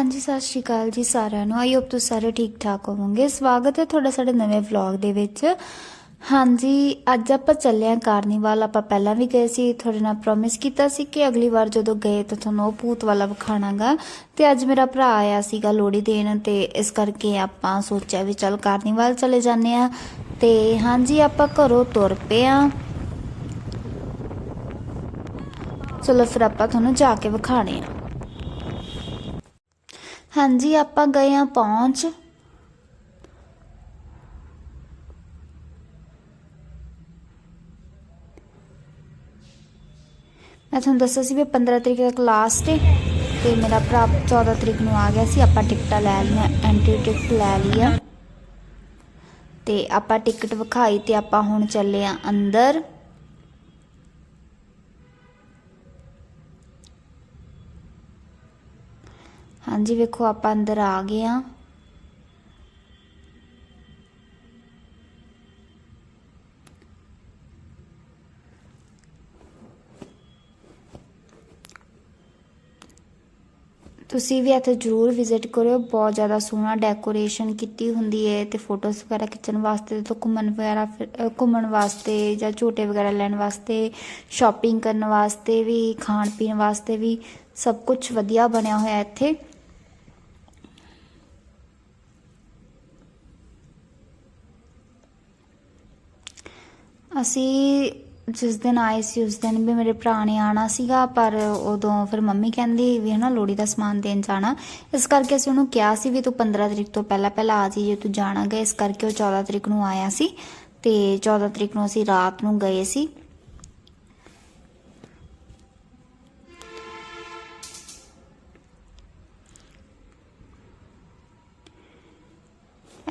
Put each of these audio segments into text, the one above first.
ਹਾਂਜੀ, ਸਤਿ ਸ਼੍ਰੀ ਅਕਾਲ ਜੀ ਸਾਰਿਆਂ ਨੂੰ। ਆਈ ਹੋਪ ਤੁਸੀਂ ਸਾਰੇ ਠੀਕ ਠਾਕ ਹੋਵੋਗੇ। ਸਵਾਗਤ ਹੈ ਤੁਹਾਡਾ ਸਾਡੇ ਨਵੇਂ ਵਲੌਗ ਦੇ ਵਿੱਚ। ਹਾਂਜੀ, ਅੱਜ ਆਪਾਂ ਚੱਲੇ ਆਂ ਕਾਰਨੀਵਾਲ। ਆਪਾਂ ਪਹਿਲਾਂ ਵੀ ਗਏ ਸੀ, ਤੁਹਾਡੇ ਨਾਲ ਪ੍ਰੋਮਿਸ ਕੀਤਾ ਸੀ ਕਿ ਅਗਲੀ ਵਾਰ ਜਦੋਂ ਗਏ ਤਾਂ ਤੁਹਾਨੂੰ ਉਹ ਭੂਤ ਵਾਲਾ ਵਿਖਾਣਾਗਾ। ਤੇ ਅੱਜ ਮੇਰਾ ਭਰਾ ਆਇਆ ਸੀਗਾ ਲੋੜੀ ਦੇਣ ਤੇ ਇਸ ਕਰਕੇ ਆਪਾਂ ਸੋਚਿਆ ਵੀ ਚੱਲ ਕਾਰਨੀਵਾਲ ਚਲੇ ਜਾਂਦੇ ਆ ਤੇ ਹਾਂਜੀ, ਆਪਾਂ ਘਰੋਂ ਤੁਰ ਪਏ ਆ ਚਲੋ ਫਿਰ ਆਪਾਂ ਤੁਹਾਨੂੰ ਜਾ ਕੇ ਵਿਖਾਣੇ ਆ ਹਾਂਜੀ, ਆਪਾਂ ਗਏ ਆ ਪਹੁੰਚ। ਮੈਂ ਤੁਹਾਨੂੰ ਦੱਸਿਆ ਸੀ ਵੀ 15 ਤਰੀਕ ਤੱਕ ਲਾਸਟ ਹੈ ਤੇ ਮੇਰਾ ਭਰਾ 14 ਤਰੀਕ ਨੂੰ ਆ ਗਿਆ ਸੀ, ਆਪਾਂ ਟਿਕਟਾਂ ਲੈ ਲਈਆਂ ਐਂਟਰੀ ਟਿਕਟ ਲੈ ਲਈ ਆ ਤੇ ਆਪਾਂ ਟਿਕਟ ਵਿਖਾਈ ਤੇ ਆਪਾਂ ਹੁਣ ਚੱਲੇ ਆ ਅੰਦਰ। ਹਾਂਜੀ, ਵੇਖੋ, ਆਪਾਂ ਅੰਦਰ ਆ ਗਏ ਆ ਤੁਸੀਂ ਵੀ ਇੱਥੇ ਜ਼ਰੂਰ ਵਿਜ਼ਿਟ ਕਰਿਓ। ਬਹੁਤ ਜ਼ਿਆਦਾ ਸੋਹਣਾ ਡੈਕੋਰੇਸ਼ਨ ਕੀਤੀ ਹੁੰਦੀ ਹੈ ਤੇ ਫੋਟੋਜ਼ ਵਗੈਰਾ ਖਿੱਚਣ ਵਾਸਤੇ ਤੇ ਘੁੰਮਣ ਵਗੈਰਾ ਫਿਰ- ਘੁੰਮਣ ਵਾਸਤੇ ਜਾਂ ਝੂਟੇ ਵਗੈਰਾ ਲੈਣ ਵਾਸਤੇ ਸ਼ਾਪਿੰਗ ਕਰਨ ਵਾਸਤੇ ਵੀ ਖਾਣ ਪੀਣ ਵਾਸਤੇ ਵੀ ਸਭ ਕੁਝ ਵਧੀਆ ਬਣਿਆ ਹੋਇਆ ਇੱਥੇ। ਅਸੀਂ ਜਿਸ ਦਿਨ ਆਏ ਸੀ, ਉਸ ਦਿਨ ਵੀ ਮੇਰੇ ਭਰਾ ਨੇ ਆਣਾ ਸੀਗਾ, ਪਰ ਉਦੋਂ ਫਿਰ ਮੰਮੀ ਕਹਿੰਦੀ ਵੀ ਹਨਾ ਲੋੜੀ ਦਾ ਸਮਾਨ ਦੇਣ ਜਾਣਾ। ਇਸ ਕਰਕੇ ਅਸੀਂ ਉਹਨੂੰ ਕਿਹਾ ਸੀ ਵੀ ਤੂੰ 15 ਤਰੀਕ ਤੋਂ ਪਹਿਲਾਂ ਪਹਿਲਾਂ ਆ ਜੀ, ਜੇ ਤੂੰ ਜਾਣਾ ਗਏ ਇਸ ਕਰਕੇ ਉਹ 14 ਤਰੀਕ ਨੂੰ ਆਇਆ ਸੀ। ਤੇ 14 ਤਰੀਕ ਨੂੰ ਅਸੀਂ ਰਾਤ ਨੂੰ ਗਏ ਸੀ।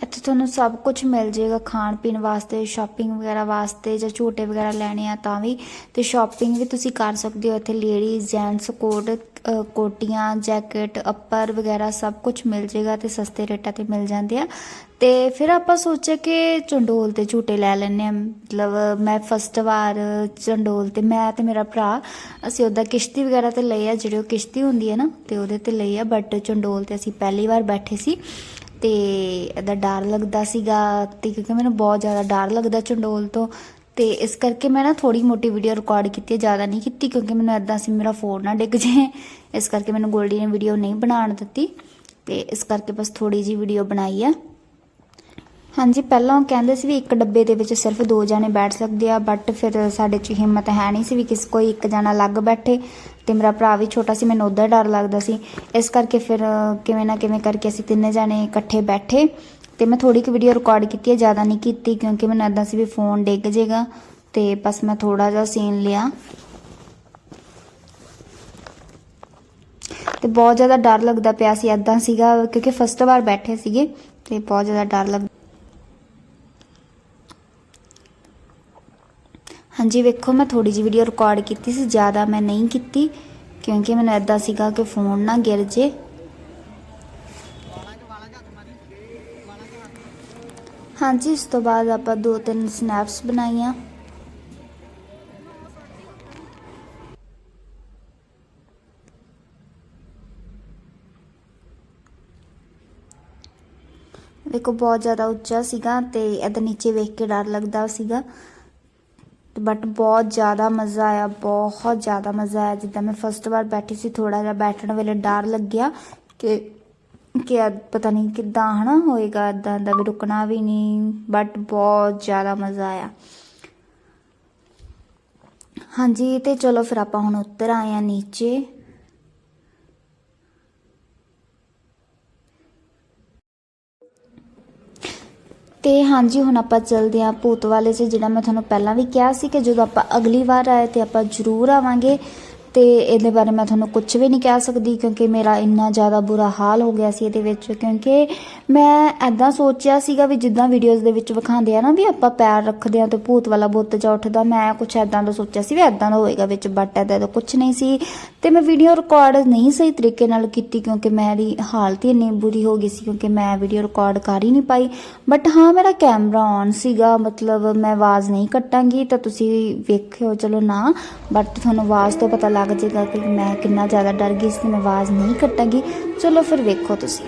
ਇੱਥੇ ਤੁਹਾਨੂੰ ਸਭ ਕੁਝ ਮਿਲ ਜਾਏਗਾ ਖਾਣ ਪੀਣ ਵਾਸਤੇ ਸ਼ਾਪਿੰਗ ਵਗੈਰਾ ਵਾਸਤੇ ਜਾਂ ਝੂਟੇ ਵਗੈਰਾ ਲੈਣੇ ਆ ਤਾਂ ਵੀ। ਤੇ ਸ਼ਾਪਿੰਗ ਵੀ ਤੁਸੀਂ ਕਰ ਸਕਦੇ ਹੋ, ਇੱਥੇ ਲੇਡੀਜ਼ ਜੈਂਟਸ ਕੋਟ ਕੋਟੀਆਂ ਜੈਕਟ ਅੱਪਰ ਵਗੈਰਾ ਸਭ ਕੁਝ ਮਿਲ ਜਾਏਗਾ ਤੇ ਸਸਤੇ ਰੇਟਾਂ ਤੇ ਮਿਲ ਜਾਂਦੇ ਆ। ਤੇ ਫਿਰ ਆਪਾਂ ਸੋਚਿਆ ਕਿ ਚੰਡੋਲ ਤੇ ਝੂਟੇ ਲੈ ਲੈਣੇ ਆ ਮਤਲਬ ਮੈਂ ਫਸਟ ਵਾਰ ਚੰਡੋਲ ਤੇ, ਮੈਂ ਤੇ ਮੇਰਾ ਭਰਾ, ਅਸੀਂ ਉਹਦਾ ਕਿਸ਼ਤੀ ਵਗੈਰਾ ਤੇ ਲਈ ਆ, ਜਿਹੜੀ ਉਹ ਕਿਸ਼ਤੀ ਹੁੰਦੀ ਹੈ ਨਾ, ਤੇ ਉਹਦੇ ਤੇ ਲਈ ਆ ਬਟ ਚੰਡੋਲ ਤੇ ਅਸੀਂ ਪਹਿਲੀ ਵਾਰ ਬੈਠੇ ਸੀ। ਤੇ ਇਹਦਾ ਡਰ ਲੱਗਦਾ ਸੀਗਾ ਤੇ ਕਿਉਂਕਿ ਮੈਨੂੰ ਬਹੁਤ ਜ਼ਿਆਦਾ ਡਰ ਲੱਗਦਾ ਚੰਡੋਲ ਤੋਂ। ਤੇ ਇਸ ਕਰਕੇ ਮੈਂ ਨਾ ਥੋੜੀ ਮੋਟੀ ਵੀਡੀਓ ਰਿਕਾਰਡ ਕੀਤੀ ਹੈ, ਜ਼ਿਆਦਾ ਨਹੀਂ ਕੀਤੀ ਕਿਉਂਕਿ ਮੈਨੂੰ ਐਦਾਂ ਸੀ, ਮੇਰਾ ਫੋਨ ਨਾ ਡਿੱਗ ਜੇ ਇਸ ਕਰਕੇ ਮੈਨੂੰ ਗੋਲਡੀ ਨੇ ਵੀਡੀਓ ਨਹੀਂ ਬਣਾਉਣ ਦਿੱਤੀ। ਤੇ ਇਸ ਕਰਕੇ ਬਸ ਥੋੜੀ ਜੀ ਵੀਡੀਓ ਬਣਾਈ ਆ। ਹਾਂਜੀ, ਪਹਿਲਾਂ ਉਹ ਕਹਿੰਦੇ ਸੀ ਵੀ ਇੱਕ ਡੱਬੇ ਦੇ ਵਿੱਚ ਸਿਰਫ ਦੋ ਜਣੇ ਬੈਠ ਸਕਦੇ ਆ ਬਟ ਫਿਰ ਸਾਡੇ 'ਚ ਹਿੰਮਤ ਹੈ ਨਹੀਂ ਸੀ ਵੀ ਕਿਸ ਕੋਈ ਇੱਕ ਜਣਾ ਅਲੱਗ ਬੈਠੇ ਤੇ ਮੇਰਾ ਭਰਾ ਵੀ ਛੋਟਾ ਸੀ, ਮੈਨੂੰ ਉਹਦਾ ਡਰ ਲੱਗਦਾ ਸੀ। ਇਸ ਕਰਕੇ ਫਿਰ ਕਿਵੇਂ ਨਾ ਕਿਵੇਂ ਕਰਕੇ ਅਸੀਂ ਤਿੰਨੇ ਜਣੇ ਇਕੱਠੇ ਬੈਠੇ ਤੇ ਮੈਂ ਥੋੜੀ ਕੁ ਵੀਡੀਓ ਰਿਕਾਰਡ ਕੀਤੀ ਹੈ, ਜ਼ਿਆਦਾ ਨਹੀਂ ਕੀਤੀ ਕਿਉਂਕਿ ਮੈਨੂੰ ਐਦਾਂ ਸੀ ਵੀ ਫੋਨ ਡਿੱਗ ਜਾਏਗਾ ਤੇ ਬਸ ਮੈਂ ਥੋੜਾ ਜਿਹਾ ਸੀਨ ਲਿਆ। ਤੇ ਬਹੁਤ ਜ਼ਿਆਦਾ ਡਰ ਲੱਗਦਾ ਪਿਆ ਸੀ ਐਦਾਂ ਸੀਗਾ, ਕਿਉਂਕਿ ਫਸਟ ਵਾਰ ਬੈਠੇ ਸੀਗੇ ਤੇ ਬਹੁਤ ਜ਼ਿਆਦਾ ਡਰ ਲੱਗਦਾ ਹਾਂਜੀ, ਵੇਖੋ, ਮੈਂ ਥੋੜੀ ਜਿਹੀ ਵੀਡੀਓ ਰਿਕਾਰਡ ਕੀਤੀ ਸੀ, ਜ਼ਿਆਦਾ ਮੈਂ ਨਹੀਂ ਕੀਤੀ, ਕਿਉਂਕਿ ਮੈਨੂੰ ਐਦਾਂ ਸੀਗਾ ਕਿ ਫੋਨ ਨਾ ਗਿਰ ਜੇ। ਹਾਂਜੀ, ਇਸ ਤੋਂ ਬਾਅਦ ਆਪਾਂ ਦੋ ਤਿੰਨ ਸਨੈਪਸ ਬਣਾਈਆਂ। ਦੇਖੋ ਬਹੁਤ ਜ਼ਿਆਦਾ ਉੱਚਾ ਸੀਗਾ ਤੇ ਇਹਦੇ ਨੀਚੇ ਵੇਖ ਕੇ ਡਰ ਲੱਗਦਾ ਸੀਗਾ। ਬਟ ਬਹੁਤ ਜ਼ਿਆਦਾ ਮਜ਼ਾ ਆਇਆ, ਬਹੁਤ ਜ਼ਿਆਦਾ ਮਜ਼ਾ ਆਇਆ। ਜਿੱਦਾਂ ਮੈਂ ਫਸਟ ਵਾਰ ਬੈਠੀ ਸੀ ਥੋੜਾ ਜਿਹਾ ਬੈਠਣ ਵੇਲੇ ਡਰ ਲੱਗਿਆ ਕਿ ਕਿ ਪਤਾ ਨਹੀਂ ਕਿੱਦਾਂ ਹਨਾ ਹੋਏਗਾ ਇਦਾਂ ਦਾ ਵੀ ਰੁਕਣਾ ਵੀ ਨਹੀਂ ਬਟ ਬਹੁਤ ਜ਼ਿਆਦਾ ਮਜ਼ਾ ਆਇਆ। ਹਾਂਜੀ, ਤੇ ਚਲੋ ਫਿਰ ਆਪਾਂ ਹੁਣ ਉੱਤਰ ਆਏ ਆ ਨੀਚੇ। ਤੇ ਹਾਂਜੀ, ਹੁਣ ਆਪਾਂ ਚੱਲਦੇ ਹਾਂ ਭੂਤ ਵਾਲੇ 'ਚ ਜਿਹੜਾ ਮੈਂ ਤੁਹਾਨੂੰ ਪਹਿਲਾਂ ਵੀ ਕਿਹਾ ਸੀ ਕਿ ਜਦੋਂ ਆਪਾਂ ਅਗਲੀ ਵਾਰ ਆਏ ਤੇ ਆਪਾਂ ਜ਼ਰੂਰ ਆਵਾਂਗੇ। ਤੇ ਇਹਦੇ ਬਾਰੇ ਮੈਂ ਤੁਹਾਨੂੰ ਕੁਝ ਵੀ ਨਹੀਂ ਕਹਿ ਸਕਦੀ ਕਿਉਂਕਿ ਮੇਰਾ ਇੰਨਾ ਜ਼ਿਆਦਾ ਬੁਰਾ ਹਾਲ ਹੋ ਗਿਆ ਸੀ ਇਹਦੇ ਵਿੱਚ, ਕਿਉਂਕਿ ਮੈਂ ਐਦਾਂ ਸੋਚਿਆ ਸੀਗਾ ਵੀ ਜਿੱਦਾਂ ਵੀਡੀਓਜ਼ ਦੇ ਵਿੱਚ ਵਿਖਾਉਂਦੇ ਆ ਨਾ ਵੀ ਆਪਾਂ ਪੈਰ ਰੱਖਦੇ ਆ ਤੇ ਭੂਤ ਵਾਲਾ ਬੁੱਤ ਜਾ ਉੱਠਦਾ, ਮੈਂ ਕੁਝ ਐਦਾਂ ਦਾ ਸੋਚਿਆ ਸੀ ਵੀ ਐਦਾਂ ਦਾ ਹੋਏਗਾ ਵਿੱਚ ਬਟ ਐਦਾਂ ਦਾ ਕੁਝ ਨਹੀਂ ਸੀ ਤੇ ਮੈਂ ਵੀਡੀਓ ਰਿਕਾਰਡ ਨਹੀਂ ਸਹੀ ਤਰੀਕੇ ਨਾਲ ਕੀਤੀ ਕਿਉਂਕਿ ਮੇਰੀ ਹਾਲਤ ਹੀ ਇੰਨੀ ਬੁਰੀ ਹੋ ਗਈ ਸੀ ਕਿਉਂਕਿ ਮੈਂ ਵੀਡੀਓ ਰਿਕਾਰਡ ਕਰ ਹੀ ਨਹੀਂ ਪਾਈ। ਬਟ ਹਾਂ, ਮੇਰਾ ਕੈਮਰਾ ਔਨ ਸੀਗਾ, ਮਤਲਬ ਮੈਂ ਆਵਾਜ਼ ਨਹੀਂ ਕੱਟਾਂਗੀ ਤਾਂ ਤੁਸੀਂ ਵੇਖਿਓ, ਚਲੋ ਨਾ ਬਟ ਤੁਹਾਨੂੰ ਆਵਾਜ਼ ਤੋਂ ਪਤਾ ਲੱਗ ਜਾਏਗਾ ਕਿ ਮੈਂ ਕਿੰਨਾ ਜ਼ਿਆਦਾ ਡਰ ਗਈ ਸੀ ਤੇ ਮੈਂ ਆਵਾਜ਼ ਨਹੀਂ ਕੱਟਾਂਗੀ। ਚਲੋ ਫਿਰ ਵੇਖੋ ਤੁਸੀਂ।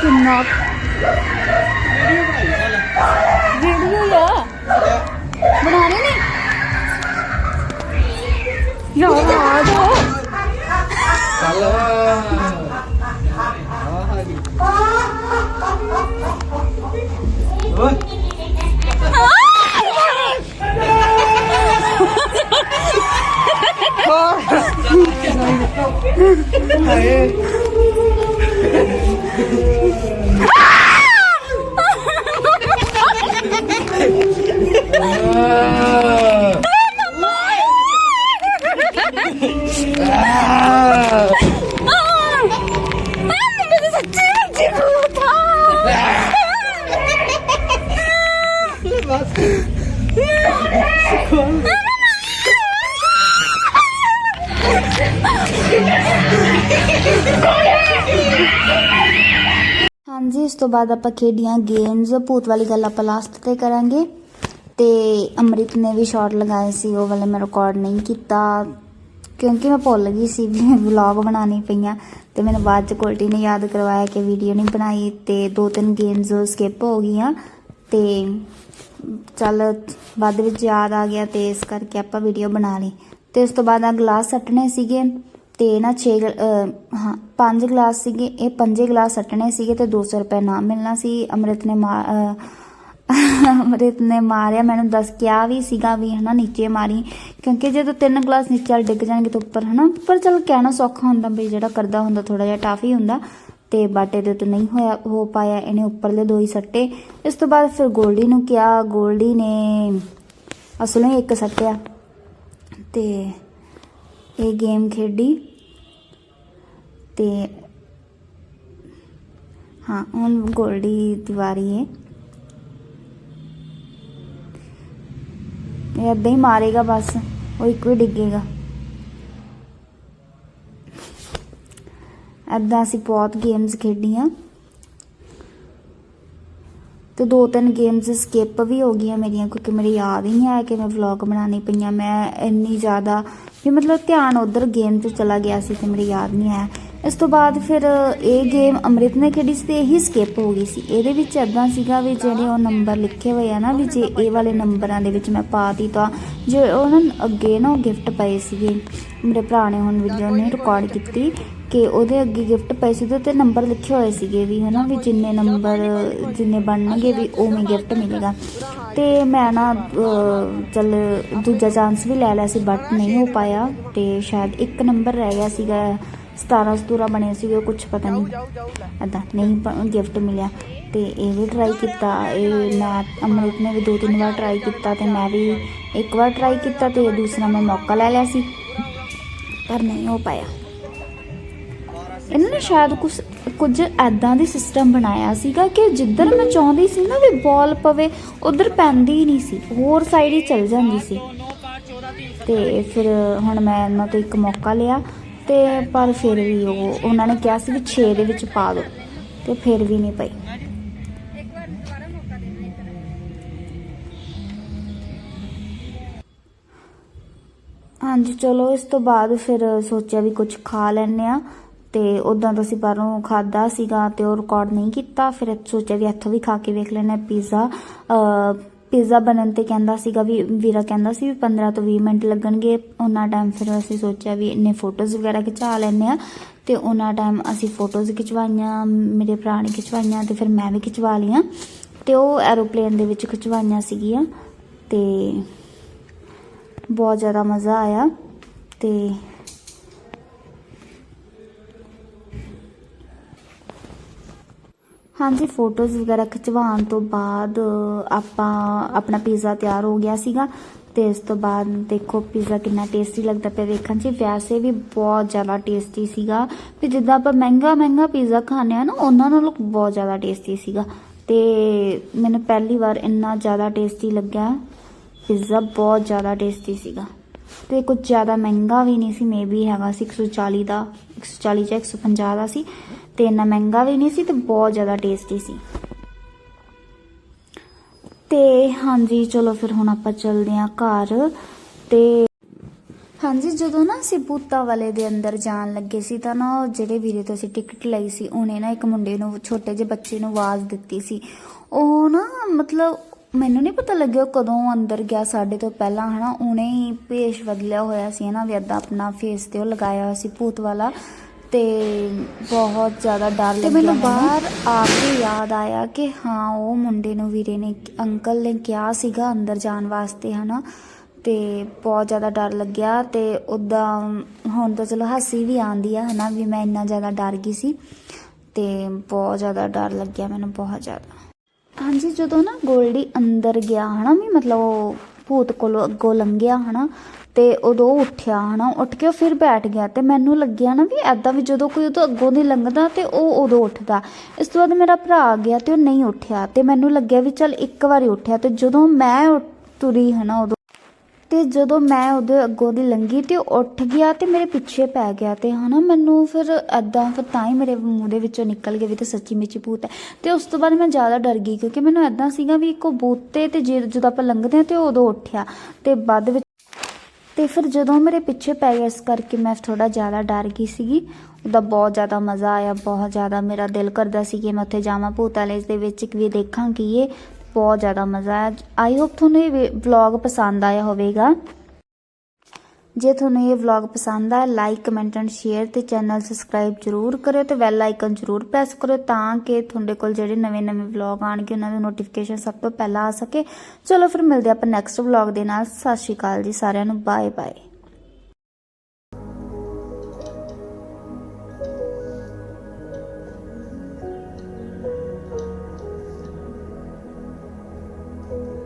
ਕਿੰਨਾ ਵੀਡੀਓ ਆ। ਬਣਾਣੇ ਨਹੀਂ ਯਾਰ ਆ ਜਾਓ। ਚੱਲ ਹਾਏ ਹਾਂਜੀ ਤੋਂ ਬਾਅਦ ਆਪਾਂ ਖੇਡੀਆਂ ਗੇਮਸ ਭੂਤ ਵਾਲੀ ਗੱਲ ਆਪਾਂ ਲਾਸਟ ਤੇ ਕਰਾਂਗੇ। ਤੇ ਅੰਮ੍ਰਿਤ ਨੇ ਵੀ ਸ਼ਾਟ ਲਗਾਏ ਸੀ, ਉਹ ਵਾਲੇ ਮੈਂ ਰਿਕਾਰਡ ਨਹੀਂ ਕੀਤਾ। ਕਿਉਂਕਿ ਮੈਂ ਭੁੱਲ ਗਈ ਸੀ ਵੀ ਵਲੌਗ ਬਣਾਉਣੀ ਪਈਆਂ। ਤੇ ਮੈਨੂੰ ਬਾਅਦ ਚ ਕੋਲਟੀ ਨੇ ਯਾਦ ਕਰਵਾਇਆ ਕਿ ਵੀਡੀਓ ਨਹੀਂ ਬਣਾਈ ਤੇ ਦੋ ਤਿੰਨ ਗੇਮਸ ਸਕਿਪ ਹੋ ਗਈਆਂ। ਤੇ ਚੱਲ ਬਾਅਦ ਵਿੱਚ ਯਾਦ ਆ ਗਿਆ ਤੇ ਇਸ ਕਰਕੇ ਆਪਾਂ ਵੀਡੀਓ ਬਣਾ ਲਈ। ਤੇ ਉਸ ਤੋਂ ਬਾਅਦ ਆ ਗਲਾਸ ਸੱਟਣੇ ਸੀਗੇ। ਤੇ ਨਾ 6 ਹਾਂ, ਪੰਜ ਗਲਾਸ ਸੀਗੇ, ਇਹ ਪੰਜੇ ਗਲਾਸ ਸੱਟਣੇ ਸੀਗੇ ਤੇ 200 ਰੁਪਏ ਨਾ ਮਿਲਣਾ ਸੀ। ਅੰਮ੍ਰਿਤ ਨੇ ਮਾ- ਅੰਮ੍ਰਿਤ ਨੇ ਮਾਰਿਆ, ਮੈਨੂੰ ਦੱਸ ਕਿਹਾ ਵੀ ਸੀਗਾ ਵੀ ਹਨਾ ਨੀਚੇ ਮਾਰੀ, ਕਿਉਂਕਿ ਜਦੋਂ ਤਿੰਨ ਗਲਾਸ ਨੀਚੇ ਵਾਲ ਡਿੱਗ ਜਾਣਗੇ ਤਾਂ ਉੱਪਰ ਹਨਾ, ਪਰ ਚਲ ਕਹਿਣਾ ਸੌਖਾ ਹੁੰਦਾ ਵੀ ਜਿਹੜਾ ਕਰਦਾ ਹੁੰਦਾ ਥੋੜਾ ਜਿਹਾ ਟਾਫ ਹੀ ਹੁੰਦਾ, ਤੇ ਬਾਟੇ ਦੇ ਉੱਤੇ ਨਹੀਂ ਹੋਇਆ, ਹੋ ਪਾਇਆ, ਇਹਨੇ ਉੱਪਰਲੇ ਦੋ ਹੀ ਸੱਟੇ। ਇਸ ਤੋਂ ਬਾਅਦ ਫਿਰ ਗੋਲਡੀ ਨੂੰ ਕਿਹਾ, ਗੋਲਡੀ ਨੇ ਅਸਲੋਂ ਹੀ ਇੱਕ ਸੱਟਿਆ, ਤੇ ਇਹ ਗੇਮ ਖੇਡੀ ਤੇ ਹਾਂ, ਹੁਣ ਗੋਲਡੀ ਦੀਵਾਰੀ ਹੈ ਇਹ ਏਦਾਂ ਹੀ ਮਾਰੇਗਾ ਬਸ, ਉਹ ਇੱਕੋ ਹੀ ਡਿੱਗੇਗਾ। ਏਦਾਂ ਅਸੀਂ ਬਹੁਤ ਗੇਮਸ ਖੇਡੀਆਂ। ਤੇ ਦੋ ਤਿੰਨ ਗੇਮਸ ਸਕਿਪ ਵੀ ਹੋ ਗਈਆਂ ਮੇਰੀਆਂ, ਕਿਉਂਕਿ ਮੇਰੀ ਯਾਦ ਹੀ ਨਹੀਂ ਆਇਆ ਕਿ ਮੈਂ ਵਲੌਗ ਬਣਾਉਣੀ ਪਈਆਂ। ਮੈਂ ਇੰਨੀ ਜ਼ਿਆਦਾ ਵੀ ਮਤਲਬ ਧਿਆਨ ਉਧਰ ਗੇਮ 'ਚ ਚਲਾ ਗਿਆ ਸੀ ਤੇ ਮੇਰੀ ਯਾਦ ਨਹੀਂ ਆਇਆ। ਇਸ ਤੋਂ ਬਾਅਦ ਫਿਰ ਇਹ ਗੇਮ ਅੰਮ੍ਰਿਤ ਨੇ ਖੇਡੀ ਸੀ ਤੇ ਇਹੀ ਸਕਿਪ ਹੋ ਗਈ ਸੀ। ਇਹਦੇ ਵਿੱਚ ਐਦਾਂ ਸੀਗਾ ਵੀ ਜਿਹੜੇ ਉਹ ਨੰਬਰ ਲਿਖੇ ਹੋਏ ਆ ਨਾ ਵੀ ਜੇ ਇਹ ਵਾਲੇ ਨੰਬਰਾਂ ਦੇ ਵਿੱਚ ਮੈਂ ਪਾਤੀ ਤਾਂ ਜੇ ਉਹਨਾਂ ਅੱਗੇ ਨਾ ਉਹ ਗਿਫਟ ਪਏ ਸੀਗੇ ਮੇਰੇ ਭਰਾ ਨੇ ਹੁਣ ਵੀਡੀਓ ਨੇ ਰਿਕਾਰਡ ਕੀਤੀ ਕਿ ਉਹਦੇ ਅੱਗੇ ਗਿਫਟ ਪਏ ਸੀ ਤੇ ਨੰਬਰ ਲਿਖੇ ਹੋਏ ਸੀਗੇ ਵੀ ਹਨਾ ਵੀ ਜਿੰਨੇ ਨੰਬਰ ਜਿੰਨੇ ਬਣਨਗੇ ਵੀ ਉਵੇਂ ਗਿਫਟ ਮਿਲੇਗਾ। ਤੇ ਮੈਂ ਨਾ ਅਹ, ਚੱਲ ਦੂਜਾ ਚਾਂਸ ਵੀ ਲੈ ਲਿਆ ਸੀ ਬਟ ਨਹੀਂ ਹੋ ਪਾਇਆ ਤੇ ਸ਼ਾਇਦ ਇੱਕ ਨੰਬਰ ਰਹਿ ਗਿਆ ਸੀਗਾ। 17 ਸਤੂਰਾ ਬਣੇ ਸੀਗੇ ਕੁਝ ਪਤਾ ਨਹੀਂ। ਅਦਾ ਨਹੀਂ ਗਿਫਟ ਮਿਲਿਆ। ਤੇ ਇਹ ਵੀ ਟਰਾਈ ਕੀਤਾ, ਇਹ ਮੈਂ, ਅੰਮ੍ਰਿਤ ਨੇ ਵੀ ਦੋ ਤਿੰਨ ਵਾਰ ਟਰਾਈ ਕੀਤਾ ਤੇ ਮੈਂ ਵੀ ਇੱਕ ਵਾਰ ਟਰਾਈ ਕੀਤਾ ਤੇ ਦੂਸਰਾ ਮੈਂ ਮੌਕਾ ਲੈ ਲਿਆ ਸੀ। ਪਰ ਨਹੀਂ ਹੋ ਪਾਇਆ। ਇਹਨਾਂ ਨੇ ਸ਼ਾਇਦ ਕੁਝ ਕੁਝ ਐਦਾਂ ਦੀ ਸਿਸਟਮ ਬਣਾਇਆ ਸੀਗਾ ਕਿ ਜਿੱਧਰ ਮੈਂ ਚਾਹੁੰਦੀ ਸੀ ਨਾ ਵੀ ਬਾਲ ਪਵੇ, ਉਧਰ ਪੈਂਦੀ ਹੀ ਨਹੀਂ ਸੀ। ਹੋਰ ਸਾਈਡ ਹੀ ਚਲ ਜਾਂਦੀ ਸੀ। ਤੇ ਫਿਰ ਹੁਣ ਮੈਂ ਇਹਨਾਂ ਤੋਂ ਇੱਕ ਮੌਕਾ ਲਿਆ। ਤੇ ਪਰ ਫਿਰ ਵੀ ਉਹ, ਉਹਨਾਂ ਨੇ ਕਿਹਾ ਸੀ ਵੀ 6 ਦੇ ਵਿੱਚ ਪਾ ਦਿਓ ਤੇ ਫਿਰ ਵੀ ਨਹੀਂ ਪਈ। ਹਾਂਜੀ, ਚਲੋ ਇਸ ਤੋਂ ਬਾਅਦ ਫਿਰ ਸੋਚਿਆ ਵੀ ਕੁਝ ਖਾ ਲੈਣੇ ਆ ਤੇ ਉਦਾਂ ਤਾਂ ਅਸੀਂ ਬਾਹਰੋਂ ਖਾਦਾ ਸੀਗਾ ਤੇ ਉਹ ਰਿਕਾਰਡ ਨਹੀਂ ਕੀਤਾ, ਫਿਰ ਸੋਚਿਆ ਵੀ ਇੱਥੋਂ ਵੀ ਖਾ ਕੇ ਵੇਖ ਲੈਣਾ ਪੀਜ਼ਾ। ਪੀਜ਼ਾ ਬਣਨ ਤੇ ਕਹਿੰਦਾ ਸੀਗਾ ਵੀ, ਵੀਰਾ ਕਹਿੰਦਾ ਸੀ ਵੀ 15 ਤੋਂ 20 ਮਿੰਟ ਲੱਗਣਗੇ। ਉਹਨਾਂ ਟਾਈਮ ਫਿਰ ਅਸੀਂ ਸੋਚਿਆ ਵੀ ਇੰਨੇ ਫੋਟੋਜ਼ ਵਗੈਰਾ ਖਿਚਾ ਲੈਣੇ ਆ ਤੇ ਉਹਨਾਂ ਟਾਈਮ ਅਸੀਂ ਫੋਟੋਜ਼ ਖਿਚਵਾਈਆਂ, ਮੇਰੇ ਭਰਾ ਨੇ ਖਿਚਵਾਈਆਂ ਤੇ ਫਿਰ ਮੈਂ ਵੀ ਖਿਚਵਾ ਲਈਆਂ ਤੇ ਉਹ ਐਰੋਪਲੇਨ ਦੇ ਵਿੱਚ ਖਿਚਵਾਈਆਂ ਸੀਗੀਆਂ ਤੇ ਬਹੁਤ ਜ਼ਿਆਦਾ ਮਜ਼ਾ ਆਇਆ ਤੇ ਹਾਂਜੀ ਫੋਟੋਜ਼ ਵਗੈਰਾ ਖਿਚਵਾਉਣ ਤੋਂ ਬਾਅਦ ਆਪਾਂ ਆਪਣਾ ਪੀਜ਼ਾ ਤਿਆਰ ਹੋ ਗਿਆ ਸੀਗਾ ਤੇ ਇਸ ਤੋਂ ਬਾਅਦ ਦੇਖੋ ਪੀਜ਼ਾ ਕਿੰਨਾ ਟੇਸਟੀ ਲੱਗਦਾ ਪਿਆ ਵੇਖਣ 'ਚ। ਵੈਸੇ ਵੀ ਬਹੁਤ ਜ਼ਿਆਦਾ ਟੇਸਟੀ ਸੀਗਾ ਵੀ ਜਿੱਦਾਂ ਆਪਾਂ ਮਹਿੰਗਾ ਮਹਿੰਗਾ ਪੀਜ਼ਾ ਖਾਂਦੇ ਆ ਨਾ, ਉਹਨਾਂ ਨਾਲੋਂ ਬਹੁਤ ਜ਼ਿਆਦਾ ਟੇਸਟੀ ਸੀਗਾ। ਤੇ ਮੈਨੂੰ ਪਹਿਲੀ ਵਾਰ ਇੰਨਾ ਜ਼ਿਆਦਾ ਟੇਸਟੀ ਲੱਗਿਆ। ਪੀਜ਼ਾ ਬਹੁਤ ਜ਼ਿਆਦਾ ਟੇਸਟੀ ਸੀਗਾ। ਤੇ ਕੁਝ ਜ਼ਿਆਦਾ ਮਹਿੰਗਾ ਵੀ ਨਹੀਂ ਸੀ ਮੇਬੀ ਹੈਗਾ ਸੀ 140 ਦਾ 140 ਜਾਂ 150 ਦਾ ਸੀ। ਤੇ ਇੰਨਾ ਮਹਿੰਗਾ ਵੀ ਨਹੀਂ ਸੀ ਤੇ ਬਹੁਤ ਜ਼ਿਆਦਾ ਟੇਸਟੀ ਸੀ। ਤੇ ਹਾਂਜੀ, ਚਲੋ ਫਿਰ ਹੁਣ ਆਪਾਂ ਚੱਲਦੇ ਹਾਂ ਘਰ ਤੇ ਹਾਂਜੀ, ਜਦੋਂ ਨਾ ਅਸੀਂ ਭੂਤਾਂ ਵਾਲੇ ਦੇ ਅੰਦਰ ਜਾਣ ਲੱਗੇ ਸੀ ਤਾਂ ਨਾ ਜਿਹੜੇ ਵੀਰੇ ਤੋਂ ਅਸੀਂ ਟਿਕਟ ਲਈ ਸੀ, ਉਹਨੇ ਨਾ ਇੱਕ ਮੁੰਡੇ ਨੂੰ, ਛੋਟੇ ਜਿਹੇ ਬੱਚੇ ਨੂੰ ਆਵਾਜ਼ ਦਿੱਤੀ ਸੀ। ਉਹ ਨਾ ਮਤਲਬ ਮੈਨੂੰ ਨਹੀਂ ਪਤਾ ਲੱਗਿਆ ਉਹ ਕਦੋਂ ਅੰਦਰ ਗਿਆ ਸਾਡੇ ਤੋਂ ਪਹਿਲਾਂ, ਹਨਾ। ਉਹਨੇ ਹੀ ਭੇਸ਼ ਬਦਲਿਆ ਹੋਇਆ ਸੀ ਨਾ ਵੀ ਏਦਾਂ ਆਪਣਾ ਫੇਸ ਤੇ ਉਹ ਲਗਾਇਆ ਹੋਇਆ ਸੀ ਭੂਤ ਵਾਲਾ। ਤੇ ਬਹੁਤ ਜ਼ਿਆਦਾ ਡਰ ਲੱਗਿਆ ਮੈਨੂੰ ਬਾਹਰ ਆ ਕੇ ਯਾਦ ਆਇਆ ਕਿ ਹਾਂ ਉਹ ਮੁੰਡੇ ਨੂੰ ਵੀਰੇ ਨੇ ਅੰਕਲ ਨੇ ਕਿਹਾ ਸੀਗਾ ਅੰਦਰ ਜਾਣ ਵਾਸਤੇ ਹਨਾ? ਤੇ ਬਹੁਤ ਜ਼ਿਆਦਾ ਡਰ ਲੱਗਿਆ ਤੇ ਉਦਾਂ ਹੁਣ ਤਾਂ ਚਲੋ ਹਾਸੀ ਵੀ ਆਉਂਦੀ ਆ ਹਨਾ? ਵੀ ਮੈਂ ਇੰਨਾ ਜ਼ਿਆਦਾ ਡਰ ਗਈ ਸੀ ਤੇ ਬਹੁਤ ਜ਼ਿਆਦਾ ਡਰ ਲੱਗਿਆ ਮੈਨੂੰ ਬਹੁਤ ਜ਼ਿਆਦਾ। ਹਾਂਜੀ ਜਦੋਂ ਨਾ ਗੋਲਡੀ ਅੰਦਰ ਗਿਆ ਹਨਾ? ਵੀ ਮਤਲਬ ਉਹ ਭੂਤ ਕੋਲੋਂ ਅੱਗੋਂ ਲੰਘਿਆ ਹਨਾ? ਤੇ ਉਦੋਂ ਉਹ ਉੱਠਿਆ ਹਨਾ, ਉੱਠ ਕੇ ਉਹ ਫਿਰ ਬੈਠ ਗਿਆ ਤੇ ਮੈਨੂੰ ਲੱਗਿਆ ਨਾ ਵੀ ਐਦਾਂ ਵੀ ਜਦੋਂ ਕੋਈ ਉਦੋਂ ਅੱਗੋਂ ਦੀ ਲੰਘਦਾ ਤੇ ਉਹ ਉਦੋਂ ਉੱਠਦਾ। ਇਸ ਤੋਂ ਬਾਅਦ ਮੇਰਾ ਭਰਾ ਆ ਗਿਆ ਤੇ ਉਹ ਨਹੀਂ ਉੱਠਿਆ ਤੇ ਮੈਨੂੰ ਲੱਗਿਆ ਵੀ ਚੱਲ ਇੱਕ ਵਾਰੀ ਉੱਠਿਆ ਤੇ ਜਦੋਂ ਮੈਂ ਉੱਠ- ਤੁਰੀ ਹਨਾ ਉਦੋਂ ਤੇ ਜਦੋਂ ਮੈਂ ਉਹਦੇ ਅੱਗੋਂ ਦੀ ਲੰਗੀ ਤੇ ਉਹ ਉੱਠ ਗਿਆ ਤੇ ਮੇਰੇ ਪਿੱਛੇ ਪੈ ਗਿਆ ਤੇ ਹਨਾ ਮੈਨੂੰ ਫਿਰ ਐਦਾਂ ਫਿਰ ਤਾਂ ਹੀ ਮੇਰੇ ਮੂੰਹ ਦੇ ਵਿੱਚੋਂ ਨਿਕਲ ਗਿਆ ਵੀ ਤੇ ਸੱਚੀ ਮੁੱਚੀ ਭੂਤ ਹੈ। ਤੇ ਉਸ ਤੋਂ ਬਾਅਦ ਮੈਂ ਜ਼ਿਆਦਾ ਡਰ ਗਈ ਕਿਉਂਕਿ ਮੈਨੂੰ ਐਦਾਂ ਸੀਗਾ ਵੀ ਇੱਕੋ ਬੂਤੇ ਤੇ ਜੇ- ਜਦੋਂ ਆਪਾਂ ਲੰਘਦੇ ਆ ਤੇ ਉਹ ਉਦੋਂ ਉੱਠਿਆ ਤੇ ਬਾਅਦ ਵਿੱਚ ਤੇ ਫਿਰ ਜਦੋਂ ਮੇਰੇ ਪਿੱਛੇ ਪੈ ਗਿਆ ਇਸ ਕਰਕੇ ਮੈਂ ਥੋੜਾ ਜ਼ਿਆਦਾ ਡਰ ਗਈ ਸੀਗੀ। ਉਹਦਾ ਬਹੁਤ ਜ਼ਿਆਦਾ ਮਜ਼ਾ ਆਇਆ, ਬਹੁਤ ਜ਼ਿਆਦਾ ਮੇਰਾ ਦਿਲ ਕਰਦਾ ਸੀ ਕਿ ਮੈਂ ਉੱਥੇ ਜਾਵਾਂ। ਭੂਤ ਭੂਤਾਲੇ ਦੇ ਵਿੱਚ ਵੀ ਦੇਖਾਂ ਕੀ ਇਹ ਬਹੁਤ ਜ਼ਿਆਦਾ ਮਜ਼ਾ ਆਇਆ। ਆਈ ਹੋਪ ਤੁਹਾਨੂੰ ਇਹ ਵਲੌਗ ਪਸੰਦ ਆਇਆ ਹੋਵੇਗਾ। ਜੇ ਤੁਹਾਨੂੰ ਇਹ ਵਲੌਗ ਪਸੰਦ ਆ ਲਾਈਕ ਕਮੈਂਟ ਐਂਡ ਸ਼ੇਅਰ ਤੇ ਚੈਨਲ ਸਬਸਕ੍ਰਾਈਬ ਜਰੂਰ ਕਰਿਓ ਤੇ ਬੈਲ ਆਈਕਨ ਜਰੂਰ ਪ੍ਰੈਸ ਕਰਿਓ ਤਾਂ ਕਿ ਤੁਹਾਡੇ ਕੋਲ ਜਿਹੜੇ ਨਵੇਂ-ਨਵੇਂ ਵਲੌਗ ਆਣਗੇ ਉਹਨਾਂ ਦੀ ਨੋਟੀਫਿਕੇਸ਼ਨ ਸਭ ਤੋਂ ਪਹਿਲਾਂ ਆ ਸਕੇ। ਚਲੋ ਫਿਰ ਮਿਲਦੇ ਆਪਾਂ ਨੈਕਸਟ ਵਲੌਗ ਦੇ ਨਾਲ। ਸਤਿ ਸ਼੍ਰੀ ਅਕਾਲ ਜੀ ਸਾਰਿਆਂ ਨੂੰ। Bye bye